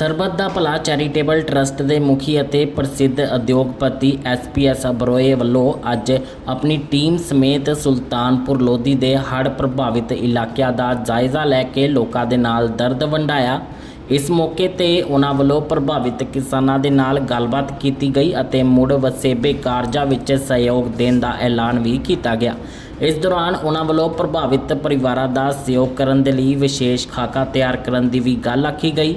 ਸਰਬੱਤ ਦਾ ਭਲਾ charitable trust ਦੇ ਮੁਖੀ ਅਤੇ ਪ੍ਰਸਿੱਧ ਉਦਯੋਗਪਤੀ ਐਸਪੀਐਸ ਅਬਰੋਏ ਵੱਲੋਂ ਅੱਜ ਆਪਣੀ ਟੀਮ ਸਮੇਤ ਸੁਲਤਾਨਪੁਰ ਲੋਧੀ ਦੇ ਹੜ੍ਹ ਪ੍ਰਭਾਵਿਤ ਇਲਾਕਿਆਂ ਦਾ ਜਾਇਜ਼ਾ ਲੈ ਕੇ ਲੋਕਾਂ ਦੇ ਨਾਲ ਦਰਦ ਵੰਡਾਇਆ। ਇਸ ਮੌਕੇ ਤੇ ਉਹਨਾਂ ਵੱਲੋਂ ਪ੍ਰਭਾਵਿਤ ਕਿਸਾਨਾਂ ਦੇ ਨਾਲ ਗੱਲਬਾਤ ਕੀਤੀ ਗਈ ਅਤੇ ਮੁੜ ਵਸੇਬੇ ਕਾਰਜਾਂ ਵਿੱਚ ਸਹਿਯੋਗ ਦੇਣ ਦਾ ਐਲਾਨ ਵੀ ਕੀਤਾ ਗਿਆ। ਇਸ ਦੌਰਾਨ ਉਹਨਾਂ ਵੱਲੋਂ ਪ੍ਰਭਾਵਿਤ ਪਰਿਵਾਰਾਂ ਦਾ ਸਹਿਯੋਗ ਕਰਨ ਦੇ ਲਈ ਵਿਸ਼ੇਸ਼ ਖਾਕਾ ਤਿਆਰ ਕਰਨ ਦੀ ਵੀ ਗੱਲ ਆਖੀ ਗਈ।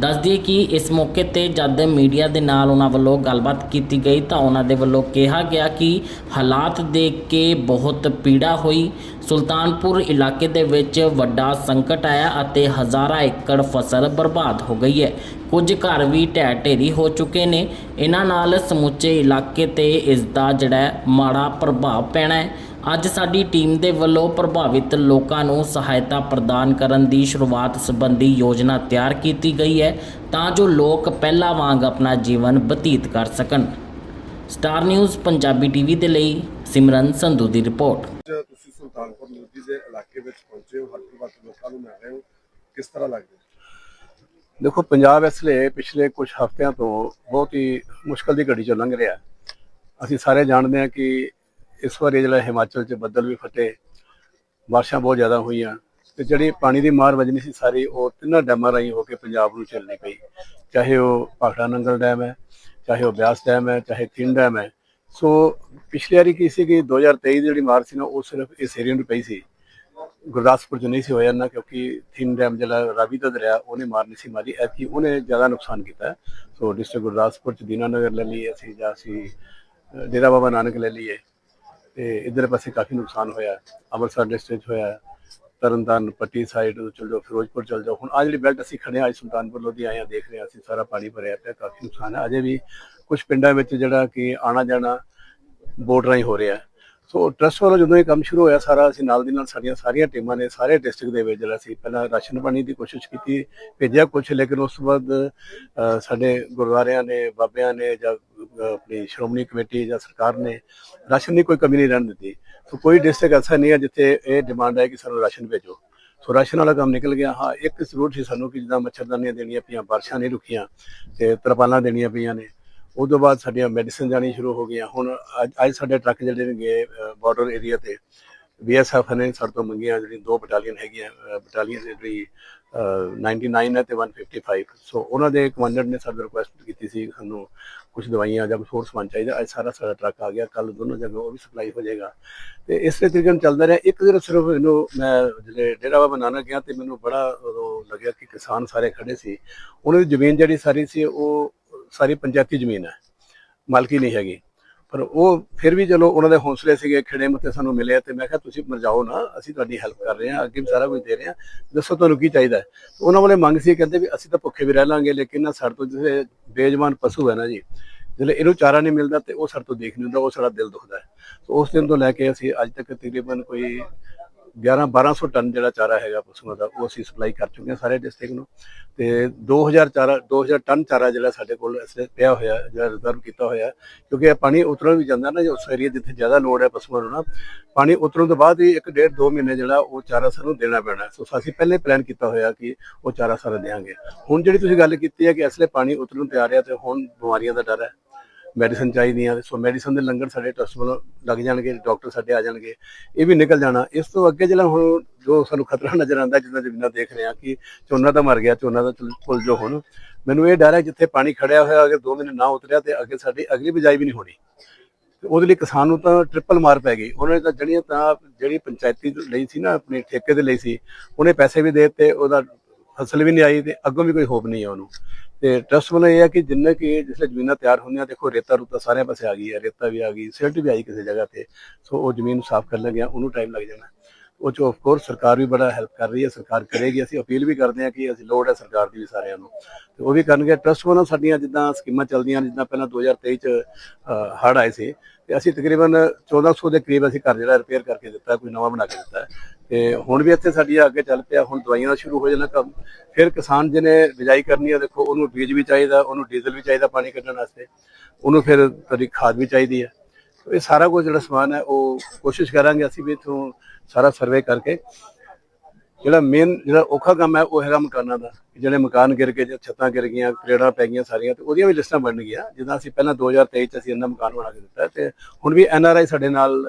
ਦੱਸਦੀ ਕਿ ਇਸ ਮੌਕੇ ਤੇ ਜਦ ਮੀਡੀਆ ਦੇ ਨਾਲ ਉਹਨਾਂ ਵੱਲੋਂ ਗੱਲਬਾਤ ਕੀਤੀ ਗਈ ਤਾਂ ਉਹਨਾਂ ਦੇ ਵੱਲੋਂ ਕਿਹਾ ਗਿਆ ਕਿ ਹਾਲਾਤ ਦੇਖ ਕੇ ਬਹੁਤ ਪੀੜਾ ਹੋਈ। ਸੁਲਤਾਨਪੁਰ ਇਲਾਕੇ ਦੇ ਵਿੱਚ ਵੱਡਾ ਸੰਕਟ ਆਇਆ ਅਤੇ ਹਜ਼ਾਰਾਂ ਏਕੜ ਫਸਲ ਬਰਬਾਦ ਹੋ ਗਈ ਹੈ। ਕੁਝ ਘਰ ਵੀ ਢਹਿ ਢੇਰੀ ਹੋ ਚੁੱਕੇ ਨੇ। ਇਹਨਾਂ ਨਾਲ ਸਮੁੱਚੇ ਇਲਾਕੇ ਤੇ ਇਸ ਦਾ ਜਿਹੜਾ ਮਾੜਾ ਪ੍ਰਭਾਵ ਪੈਣਾ ਹੈ। ਅੱਜ ਸਾਡੀ ਟੀਮ ਦੇ ਵੱਲੋਂ ਪ੍ਰਭਾਵਿਤ ਲੋਕਾਂ ਨੂੰ ਸਹਾਇਤਾ ਪ੍ਰਦਾਨ ਕਰਨ ਦੀ ਸ਼ੁਰੂਆਤ ਸੰਬੰਧੀ ਯੋਜਨਾ ਤਿਆਰ ਕੀਤੀ ਗਈ ਹੈ ਤਾਂ ਜੋ ਲੋਕ ਪਹਿਲਾਂ ਵਾਂਗ ਆਪਣਾ ਜੀਵਨ ਬਤੀਤ ਕਰ ਸਕਣ। ਸਟਾਰ ਨਿਊਜ਼ ਪੰਜਾਬੀ ਟੀਵੀ ਦੇ ਲਈ ਸਿਮਰਨ ਸੰਧੂ ਦੀ ਰਿਪੋਰਟ। ਤੁਸੀਂ ਸੁਲਤਾਨਪੁਰ ਲੋਧੀ ਦੇ ਇਲਾਕੇ ਵਿੱਚ ਪਹੁੰਚੇ ਹੋ ਹਰ ਪ੍ਰਭਾਵਿਤ ਲੋਕਾਂ ਨੂੰ ਮਿਲ ਰਹੇ ਹੋ। ਕਿਸ ਤਰ੍ਹਾਂ ਲੱਗਦਾ ਦੇਖੋ ਪੰਜਾਬ ਇਸ ਲਈ ਪਿਛਲੇ ਕੁਝ ਹਫ਼ਤਿਆਂ ਤੋਂ ਬਹੁਤ ਹੀ ਮੁਸ਼ਕਲ ਦੀ ਘੜੀ ਚੋਂ ਲੰਘ ਰਿਹਾ ਅਸੀਂ ਸਾਰੇ ਜਾਣਦੇ ਹਾਂ ਕਿ ਇਸ ਵਾਰੀ ਜਿਹੜਾ ਹਿਮਾਚਲ 'ਚ ਬੱਦਲ ਵੀ ਫਟੇ, ਬਾਰਿਸ਼ਾਂ ਬਹੁਤ ਜ਼ਿਆਦਾ ਹੋਈਆਂ ਤੇ ਜਿਹੜੀ ਪਾਣੀ ਦੀ ਮਾਰ ਵਜਣੀ ਸੀ ਸਾਰੀ, ਉਹ ਤਿੰਨਾਂ ਡੈਮਾਂ ਰਾਹੀਂ ਹੋ ਕੇ ਪੰਜਾਬ ਨੂੰ ਚੱਲਣੀ ਪਈ। ਚਾਹੇ ਉਹ ਭਾਖੜਾ ਨੰਗਲ ਡੈਮ ਹੈ, ਚਾਹੇ ਉਹ ਬਿਆਸ ਡੈਮ ਹੈ, ਚਾਹੇ ਤਿੰਨ ਡੈਮ ਹੈ। ਸੋ ਪਿਛਲੀ ਵਾਰੀ ਕੀ ਸੀ ਕਿ 2023 ਦੀ ਜਿਹੜੀ ਮਾਰ ਸੀ ਨਾ, ਉਹ ਸਿਰਫ ਇਸ ਏਰੀਆ ਨੂੰ ਪਈ ਸੀ। ਗੁਰਦਾਸਪੁਰ ਚ ਨਹੀਂ ਸੀ ਹੋਇਆ ਨਾ ਕਿਉਂਕਿ ਥਿਨ ਡੈਮ ਜਿਹੜਾ ਰਾਵੀ ਦਾ ਦਰਿਆ, ਉਹਨੇ ਮਾਰਨੀ ਸੀ ਮਾਰੀ। ਐਤਕੀ ਉਹਨੇ ਜ਼ਿਆਦਾ ਨੁਕਸਾਨ ਕੀਤਾ। ਸੋ ਡਿਸਟ੍ਰਿਕਟ ਗੁਰਦਾਸਪੁਰ ਚ ਦੀਨਾਨਗਰ ਲੈ ਲਈਏ ਅਸੀਂ, ਜਾਂ ਅਸੀਂ ਡੇਰਾ ਬਾਬਾ ਨਾਨਕ ਲੈ ਲਈਏ। ਤੇ ਇਧਰ ਪਾਸੇ ਕਾਫੀ ਨੁਕਸਾਨ ਹੋਇਆ ਅੰਮ੍ਰਿਤਸਰ ਡਿਸਟ੍ਰਿਕਟ 'ਚ ਹੋਇਆ ਤਰਨਤਾਰਨ, ਪੱਟੀ ਸਾਈਡ ਚਲ ਜਾਓ, ਫਿਰੋਜ਼ਪੁਰ ਚਲ ਜਾਓ। ਹੁਣ ਆ ਜਿਹੜੀ ਬੈਲਟ ਅਸੀਂ ਖੜੇ ਹਾਂ, ਅੱਜ ਸੁਲਤਾਨਪੁਰ ਲੋਧੀ ਆਏ ਹਾਂ ਦੇਖ ਰਹੇ ਹਾਂ, ਅਸੀਂ ਸਾਰਾ ਪਾਣੀ ਭਰਿਆ ਪਿਆ, ਕਾਫੀ ਨੁਕਸਾਨ ਹੈ। ਅਜੇ ਵੀ ਕੁਝ ਪਿੰਡਾਂ ਵਿੱਚ ਜਿਹੜਾ ਕਿ ਆਣਾ ਜਾਣਾ ਬੋਟ ਰਾਹੀਂ ਹੋ ਰਿਹਾ ਸੋ ਟਰਸਟ ਵੱਲੋਂ ਜਦੋਂ ਇਹ ਕੰਮ ਸ਼ੁਰੂ ਹੋਇਆ ਸਾਰਾ, ਅਸੀਂ ਨਾਲ ਦੀ ਨਾਲ ਸਾਡੀਆਂ ਸਾਰੀਆਂ ਟੀਮਾਂ ਨੇ ਸਾਰੇ ਡਿਸਟ੍ਰਿਕਟ ਦੇ ਵਿੱਚ ਜਿਹੜਾ ਸੀ ਪਹਿਲਾਂ ਰਾਸ਼ਨ ਪਾਣੀ ਦੀ ਕੋਸ਼ਿਸ਼ ਕੀਤੀ, ਭੇਜਿਆ ਕੁਝ ਲੇਕਿਨ ਉਸ ਤੋਂ ਬਾਅਦ ਸਾਡੇ ਗੁਰਦੁਆਰਿਆਂ ਨੇ, ਬਾਬਿਆਂ ਨੇ ਜਾਂ ਆਪਣੀ ਸ਼੍ਰੋਮਣੀ ਕਮੇਟੀ ਜਾਂ ਸਰਕਾਰ ਨੇ ਰਾਸ਼ਨ ਦੀ ਕੋਈ ਕਮੀ ਨਹੀਂ ਰਹਿਣ ਦਿੱਤੀ। ਸੋ ਕੋਈ ਡਿਸਟ੍ਰਿਕਟ ਐਸਾ ਨਹੀਂ ਹੈ ਜਿੱਥੇ ਇਹ ਡਿਮਾਂਡ ਹੈ ਕਿ ਸਾਨੂੰ ਰਾਸ਼ਨ ਭੇਜੋ। ਸੋ ਰਾਸ਼ਨ ਵਾਲਾ ਕੰਮ ਨਿਕਲ ਗਿਆ। ਹਾਂ, ਇੱਕ ਜ਼ਰੂਰ ਸੀ ਸਾਨੂੰ ਕਿ ਜਿੱਦਾਂ ਮੱਛਰਦਾਨੀਆਂ ਦੇਣੀਆਂ ਪਈਆਂ, ਬਾਰਿਸ਼ਾਂ ਨਹੀਂ ਰੁਕੀਆਂ ਤੇ ਤਰਪਾਲਾਂ ਦੇਣੀਆਂ ਪਈਆਂ ਨੇ। ਉਸ ਤੋਂ ਬਾਅਦ ਸਾਡੀਆਂ ਮੈਡੀਸਨ ਜਾਣੀ ਸ਼ੁਰੂ ਹੋ ਗਈਆਂ। ਹੁਣ ਅੱਜ ਅੱਜ ਸਾਡੇ ਟਰੱਕ ਜਿਹੜੇ ਨੇ ਗਏ ਬਾਰਡਰ ਏਰੀਆ ਤੇ ਬੀਐਸਐਫ ਨੇ ਸਾਡੇ ਤੋਂ ਮੰਗੀਆਂ ਜਿਹੜੀ ਦੋ ਬਟਾਲੀਅਨ ਹੈਗੀਆਂ ਬਟਾਲੀਅਨ ਜਿਹੜੀ 99 ਹੈ ਤੇ 155 ਸੋ ਉਹਨਾਂ ਦੇ ਕਮਾਂਡਰ ਨੇ ਸਾਡੇ ਰਿਕੁਐਸਟ ਕੀਤੀ ਸੀ, ਸਾਨੂੰ ਕੁਝ ਦਵਾਈਆਂ ਜਾਂ ਕੁਝ ਹੋਰ ਸਮਾਨ ਚਾਹੀਦਾ। ਅੱਜ ਸਾਰਾ ਸਾਡਾ ਟਰੱਕ ਆ ਗਿਆ। ਕੱਲ ਦੋਨੋਂ ਜਗ੍ਹਾ ਉਹ ਵੀ ਸਪਲਾਈ ਹੋ ਜਾਏਗਾ। ਤੇ ਇਸ ਤਰੀਕੇ ਨਾਲ ਚੱਲਦਾ ਰਿਹਾ। ਇੱਕ ਦਿਨ ਸਿਰਫ ਇਹਨੂੰ ਮੈਂ ਜਿਹੜੇ ਡੇਰਾ ਬਾਬਾ ਨਾਨਕ ਗਿਆ ਤੇ ਮੈਨੂੰ ਬੜਾ ਉਦੋਂ ਲੱਗਿਆ ਕਿ ਕਿਸਾਨ ਸਾਰੇ ਖੜੇ ਸੀ। ਉਹਨਾਂ ਦੀ ਜ਼ਮੀਨ ਜਿਹੜੀ ਸਾਰੀ ਸੀ, ਉਹ ਸਾਰੀ ਪੰਚਾਇਤੀ ਜ਼ਮੀਨ ਹੈ। ਮਾਲਕੀ ਨਹੀਂ ਹੈਗੀ। ਪਰ ਉਹ ਫਿਰ ਵੀ ਚਲੋ ਉਹਨਾਂ ਦੇ ਹੌਸਲੇ ਸੀਗੇ, ਖਿੜੇ ਮੱਥੇ ਸਾਨੂੰ ਮਿਲੇ ਤੇ ਮੈਂ ਕਿਹਾ, ਤੁਸੀਂ ਮਰਜਾਓ ਨਾ, ਅਸੀਂ ਤੁਹਾਡੀ ਹੈਲਪ ਕਰ ਰਹੇ ਹਾਂ, ਅੱਗੇ ਵੀ ਸਾਰਾ ਕੁਝ ਦੇ ਰਹੇ ਹਾਂ। ਦੱਸੋ ਤੁਹਾਨੂੰ ਕੀ ਚਾਹੀਦਾ ਹੈ? ਉਹਨਾਂ ਵਾਲੇ ਮੰਗ ਸੀ, ਕਹਿੰਦੇ ਵੀ ਅਸੀਂ ਤਾਂ ਭੁੱਖੇ ਵੀ ਰਹਿ ਲਾਂਗੇ, ਲੇਕਿਨ ਨਾ ਸਾਡੇ ਤੋਂ ਜਿਹੜੇ ਬੇਜਮਾਨ ਪਸ਼ੂ ਹੈ ਨਾ ਜੀ, ਜਿਹੜੇ ਇਹਨੂੰ ਚਾਰਾ ਨਹੀਂ ਮਿਲਦਾ ਤੇ ਉਹ ਸਾਡੇ ਤੋਂ ਦੇਖ ਨਹੀਂ ਹੁੰਦਾ, ਉਹ ਸਾਡਾ ਦਿਲ ਦੁਖਦਾ ਹੈ। ਸੋ ਉਸ ਦਿਨ ਤੋਂ ਲੈ ਕੇ ਅਸੀਂ ਅੱਜ ਤੱਕ ਤਕਰੀਬਨ ਕੋਈ 11 1200 ਟਨ ਜਿਹੜਾ ਚਾਰਾ ਹੈਗਾ ਪਸ਼ੂਆਂ ਦਾ, ਉਹ ਅਸੀਂ ਸਪਲਾਈ ਕਰ ਚੁੱਕੇ ਹਾਂ ਸਾਰੇ ਡਿਸਟ੍ਰਿਕਟ ਨੂੰ। ਤੇ 2000 ਚਾਰਾ 2000 ਟਨ ਚਾਰਾ ਜਿਹੜਾ ਸਾਡੇ ਕੋਲ ਇਸ ਵੇਲੇ ਪਿਆ ਹੋਇਆ, ਜਿਹੜਾ ਰਿਜ਼ਰਵ ਕੀਤਾ ਹੋਇਆ, ਕਿਉਂਕਿ ਇਹ ਪਾਣੀ ਉਤਰਨ ਵੀ ਜਾਂਦਾ ਨਾ ਜੇ ਉਸ ਏਰੀਆ ਜਿੱਥੇ ਜ਼ਿਆਦਾ ਲੋੜ ਹੈ ਪਸ਼ੂਆਂ ਨੂੰ ਨਾ, ਪਾਣੀ ਉਤਰਨ ਤੋਂ ਬਾਅਦ ਹੀ ਇੱਕ ਡੇਢ ਦੋ ਮਹੀਨੇ ਜਿਹੜਾ ਉਹ ਚਾਰਾ ਸਾਨੂੰ ਦੇਣਾ ਪੈਣਾ ਸੋ ਅਸੀਂ ਪਹਿਲੇ ਪਲਾਨ ਕੀਤਾ ਹੋਇਆ ਕਿ ਉਹ ਚਾਰਾ ਸਾਰਾ ਦੇਵਾਂਗੇ ਹੁਣ ਜਿਹੜੀ ਤੁਸੀਂ ਗੱਲ ਕੀਤੀ ਹੈ ਕਿ ਅਸਲੇ ਪਾਣੀ ਉਤਰਨ ਤੇ ਆ ਰਿਹਾ ਤੇ ਹੁਣ ਬਿਮਾਰੀਆਂ ਦਾ ਡਰ ਹੈ। ਮੈਡੀਸਨ ਚਾਹੀਦੀਆਂ ਸੋ ਮੈਡੀਸਨ ਦੇ ਲੰਗਰ ਸਾਡੇ ਟਰਸਟ ਵੱਲੋਂ ਲੱਗ ਜਾਣਗੇ ਡਾਕਟਰ ਸਾਡੇ ਆ ਜਾਣਗੇ, ਇਹ ਵੀ ਨਿਕਲ ਜਾਣਾ। ਇਸ ਤੋਂ ਅੱਗੇ ਜਿਹੜਾ ਹੁਣ ਜੋ ਸਾਨੂੰ ਖਤਰਾ ਨਜ਼ਰ ਆਉਂਦਾ, ਜਿੱਦਾਂ ਜ਼ਮੀਨਾਂ ਦੇਖ ਰਹੇ ਹਾਂ ਕਿ ਝੋਨਾ ਤਾਂ ਮਰ ਗਿਆ, ਝੋਨਾ ਦਾ ਪੁੱਲ ਜੋ ਹੁਣ, ਮੈਨੂੰ ਇਹ ਡਰ ਹੈ ਜਿੱਥੇ ਪਾਣੀ ਖੜਿਆ ਹੋਇਆ, ਅਗਰ 2 ਮਹੀਨੇ ਨਾ ਉਤਰਿਆ ਤੇ ਅੱਗੇ ਸਾਡੀ ਅਗਲੀ ਬਿਜਾਈ ਵੀ ਨਹੀਂ ਹੋਣੀ। ਉਹਦੇ ਲਈ ਕਿਸਾਨ ਨੂੰ ਤਾਂ ਟ੍ਰਿਪਲ ਮਾਰ ਪੈ ਗਈ। ਉਹਨੇ ਤਾਂ ਜਿਹੜੀਆਂ ਤਾਂ ਜਿਹੜੀ ਪੰਚਾਇਤੀ ਲਈ ਸੀ ਨਾ, ਆਪਣੇ ਠੇਕੇ ਦੇ ਲਈ ਸੀ, ਉਹਨੇ ਪੈਸੇ ਵੀ ਦੇ ਦਿੱਤੇ, ਉਹਦਾ ਫਸਲ ਵੀ ਨਹੀਂ ਆਈ ਤੇ ਅੱਗੋਂ ਵੀ ਕੋਈ ਹੋਪ ਨਹੀਂ ਹੈ ਉਹਨੂੰ। ਤੇ ਟਰਸਟ ਵੱਲੋਂ ਇਹ ਹੈ ਕਿ ਜਿੰਨੇ ਕਿ ਜਿਸਲੇ ਜ਼ਮੀਨਾਂ ਤਿਆਰ ਹੁੰਦੀਆਂ, ਦੇਖੋ ਰੇਤਾ ਰੂਤਾ ਸਾਰਿਆਂ ਪਾਸੇ ਆ ਗਈ ਹੈ, ਰੇਤਾ ਵੀ ਆ ਗਈ ਸਿਲਟ ਵੀ ਆਈ ਕਿਸੇ ਜਗ੍ਹਾ ਤੇ, ਸੋ ਉਹ ਜ਼ਮੀਨ ਨੂੰ ਸਾਫ਼ ਕਰਨ ਲੱਗਿਆ ਉਹਨੂੰ ਟਾਈਮ ਲੱਗ ਜਾਣਾ। ਉਹ ਚ ਆਫ ਕੋਰਸ ਸਰਕਾਰ ਵੀ ਬੜਾ ਹੈਲਪ ਕਰ ਰਹੀ ਹੈ, ਸਰਕਾਰ ਕਰੇਗੀ, ਅਸੀਂ ਅਪੀਲ ਵੀ ਕਰਦੇ ਹਾਂ ਕਿ ਅਸੀਂ ਲੋੜ ਹੈ ਸਰਕਾਰ ਦੀ ਵੀ ਸਾਰਿਆਂ ਨੂੰ। ਤੇ ਉਹ ਵੀ ਕਰਨਗੇ ਟਰਸਟ ਵੱਲੋਂ ਸਾਡੀਆਂ ਜਿੱਦਾਂ ਸਕੀਮਾਂ ਚੱਲਦੀਆਂ ਨੇ ਜਿੱਦਾਂ ਪਹਿਲਾਂ 2023 ਚ ਹੜ ਆਏ ਸੀ, ਤੇ ਅਸੀਂ ਤਕਰੀਬਨ 1400 ਦੇ ਕਰੀਬ ਅਸੀਂ ਘਰ ਜਿਹੜਾ ਰਿਪੇਅਰ ਕਰਕੇ ਦਿੱਤਾ, ਕੋਈ ਨਵਾਂ ਬਣਾ ਕੇ ਦਿੱਤਾ। ਤੇ ਹੁਣ ਵੀ ਇੱਥੇ ਸਾਡੀ ਅੱਗੇ ਚੱਲ ਪਿਆ, ਹੁਣ ਦਵਾਈਆਂ ਦਾ ਸ਼ੁਰੂ ਹੋ ਜਾਣਾ ਕੰਮ। ਫਿਰ ਕਿਸਾਨ ਜਿਹਨੇ ਬਿਜਾਈ ਕਰਨੀ ਹੈ ਦੇਖੋ ਉਹਨੂੰ ਬੀਜ ਵੀ ਚਾਹੀਦਾ, ਉਹਨੂੰ ਡੀਜ਼ਲ ਵੀ ਚਾਹੀਦਾ ਪਾਣੀ ਕੱਢਣ ਵਾਸਤੇ, ਉਹਨੂੰ ਫਿਰ ਤਰੀ ਖਾਦ ਵੀ ਚਾਹੀਦੀ ਹੈ ਇਹ ਸਾਰਾ ਕੁਝ ਜਿਹੜਾ ਸਮਾਨ ਹੈ, ਉਹ ਕੋਸ਼ਿਸ਼ ਕਰਾਂਗੇ ਅਸੀਂ ਵੀ ਇਥੋਂ ਸਾਰਾ ਸਰਵੇ ਕਰਕੇ। ਜਿਹੜਾ ਮੇਨ ਜਿਹੜਾ ਔਖਾ ਕੰਮ ਹੈ, ਉਹ ਹੈਗਾ ਮਕਾਨਾਂ ਦਾ। ਜਿਹੜੇ ਮਕਾਨ ਗਿਰ ਕੇ ਜਾਂ ਛੱਤਾਂ ਗਿਰ ਗਈਆਂ, ਕਰੇੜਾਂ ਪੈ ਗਈਆਂ ਸਾਰੀਆਂ, ਤੇ ਉਹਦੀਆਂ ਵੀ ਲਿਸਟਾਂ ਬਣ ਗਈਆਂ। ਜਿੱਦਾਂ ਅਸੀਂ ਪਹਿਲਾਂ 2023 ਚ ਅਸੀਂ ਇੰਨਾ ਮਕਾਨ ਬਣਾ ਕੇ ਦਿੱਤਾ ਤੇ ਹੁਣ ਵੀ ਐਨ ਆਰ ਆਈ ਸਾਡੇ ਨਾਲ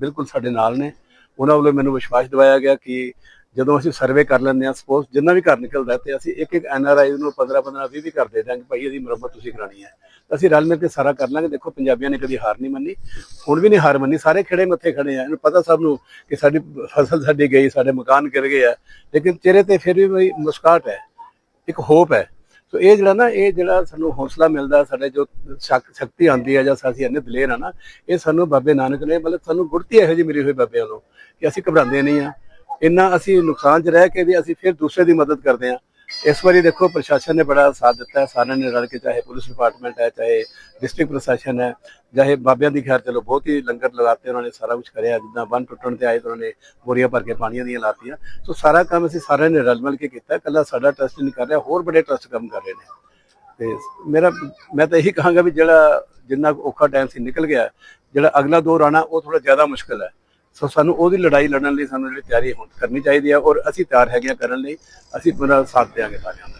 ਬਿਲਕੁਲ ਸਾਡੇ ਨਾਲ ਨੇ। ਉਹਨਾਂ ਵੱਲੋਂ ਮੈਨੂੰ ਵਿਸ਼ਵਾਸ ਦਿਵਾਇਆ ਗਿਆ ਕਿ ਜਦੋਂ ਅਸੀਂ ਸਰਵੇ ਕਰ ਲੈਂਦੇ ਹਾਂ ਸਪੋਜ਼ ਜਿੰਨਾ ਵੀ ਘਰ ਨਿਕਲਦਾ ਹੈ ਤੇ ਅਸੀਂ ਇੱਕ ਇੱਕ ਐਨ ਆਰ ਆਈ ਨੂੰ 15 15 20 20 ਕਰ ਦੇ ਦਾਂਗੇ ਭਾਈ ਇਹਦੀ ਮੁਰੰਮਤ ਤੁਸੀਂ ਕਰਾਣੀ ਹੈ। ਅਸੀਂ ਰਲ ਮਿਲ ਕੇ ਸਾਰਾ ਕਰ ਲਾਂਗੇ। ਦੇਖੋ, ਪੰਜਾਬੀਆਂ ਨੇ ਕਦੀ ਹਾਰ ਨਹੀਂ ਮੰਨੀ, ਹੁਣ ਵੀ ਨਹੀਂ ਹਾਰ ਮੰਨੀ। ਸਾਰੇ ਖੜੇ ਮੱਥੇ ਖੜੇ ਆ। ਇਹਨੂੰ ਪਤਾ ਸਭ ਨੂੰ ਕਿ ਸਾਡੀ ਫਸਲ ਸਾਡੀ ਗਈ, ਸਾਡੇ ਮਕਾਨ ਗਿਰ ਗਏ ਆ। ਲੇਕਿਨ ਚਿਹਰੇ ਤੇ ਫਿਰ ਵੀ ਮੁਸਕਾਟ ਹੈ। ਇੱਕ ਹੋਪ ਹੈ। ਸੋ ਇਹ ਜਿਹੜਾ ਨਾ, ਇਹ ਜਿਹੜਾ ਸਾਨੂੰ ਹੌਸਲਾ ਮਿਲਦਾ, ਸਾਡੇ ਜੋ ਸ਼ਕ- ਸ਼ਕਤੀ ਆਉਂਦੀ ਹੈ ਜਾਂ ਅਸੀਂ ਇੰਨੇ ਦਲੇਰ ਆ ਨਾ, ਇਹ ਸਾਨੂੰ ਬਾਬੇ ਨਾਨਕ ਨੇ, ਮਤਲਬ ਸਾਨੂੰ ਗੁੜਤੀ ਇਹੋ ਜਿਹੀ ਮਿਲੀ ਹੋਈ ਬਾਬਿਆਂ ਨੂੰ ਕਿ ਅਸੀਂ ਘਬਰਾਉਂਦੇ ਨਹੀਂ ਆ। ਇੰਨਾ ਅਸੀਂ ਨੁਕਸਾਨ 'ਚ ਰਹਿ ਕੇ ਵੀ ਅਸੀਂ ਫਿਰ ਦੂਸਰੇ ਦੀ ਮਦਦ ਕਰਦੇ ਆ। ਇਸ ਵਾਰੀ ਦੇਖੋ, ਪ੍ਰਸ਼ਾਸਨ ਨੇ ਬੜਾ ਸਾਥ ਦਿੱਤਾ ਹੈ। ਸਾਰਿਆਂ ਨੇ ਰਲ ਕੇ, ਚਾਹੇ ਪੁਲਿਸ ਡਿਪਾਰਟਮੈਂਟ ਹੈ, ਚਾਹੇ ਡਿਸਟ੍ਰਿਕਟ ਪ੍ਰਸ਼ਾਸਨ ਹੈ, ਚਾਹੇ ਬਾਬਿਆਂ ਦੀ ਖੈਰ, ਚਲੋ ਬਹੁਤ ਹੀ ਲੰਗਰ ਲਗਾਤੇ ਉਹਨਾਂ ਨੇ, ਸਾਰਾ ਕੁਝ ਕਰਿਆ, ਜਿੱਦਾਂ ਬੰਨ ਟੁੱਟਣ ਤੇ ਆਏ ਤਾਂ ਉਹਨਾਂ ਨੇ ਬੋਰੀਆਂ ਭਰ ਕੇ ਪਾਣੀਆਂ ਦੀਆਂ ਲਾਤੀਆਂ। ਸੋ ਸਾਰਾ ਕੰਮ ਅਸੀਂ ਸਾਰਿਆਂ ਨੇ ਰਲ ਮਿਲ ਕੇ ਕੀਤਾ। ਕੱਲਾ ਸਾਡਾ ਟਰਸਟ ਨਹੀਂ ਕਰ ਰਿਹਾ, ਹੋਰ ਬੜੇ ਟਰਸਟ ਕੰਮ ਕਰ ਰਹੇ ਨੇ। ਤੇ ਮੇਰਾ, ਮੈਂ ਤਾਂ ਇਹੀ ਕਹਾਂਗਾ ਵੀ ਜਿਹੜਾ ਜਿੰਨਾ ਔਖਾ ਟਾਈਮ ਸੀ ਨਿਕਲ ਗਿਆ, ਜਿਹੜਾ ਅਗਲਾ ਦੌਰ ਆਣਾ ਉਹ ਥੋੜਾ ਜ਼ਿਆਦਾ ਮੁਸ਼ਕਲ ਹੈ। ਸੋ ਸਾਨੂੰ ਉਹਦੀ ਲੜਾਈ ਲੜਨ ਲਈ ਸਾਨੂੰ ਜਿਹੜੀ ਤਿਆਰੀ ਹੁਣ ਕਰਨੀ ਚਾਹੀਦੀ ਹੈ ਔਰ ਅਸੀਂ ਤਿਆਰ ਹੈਗੇ ਹਾਂ ਕਰਨ ਲਈ, ਅਸੀਂ ਪੂਰਾ ਸਾਥ ਦੇਵਾਂਗੇ ਸਾਰਿਆਂ ਦਾ।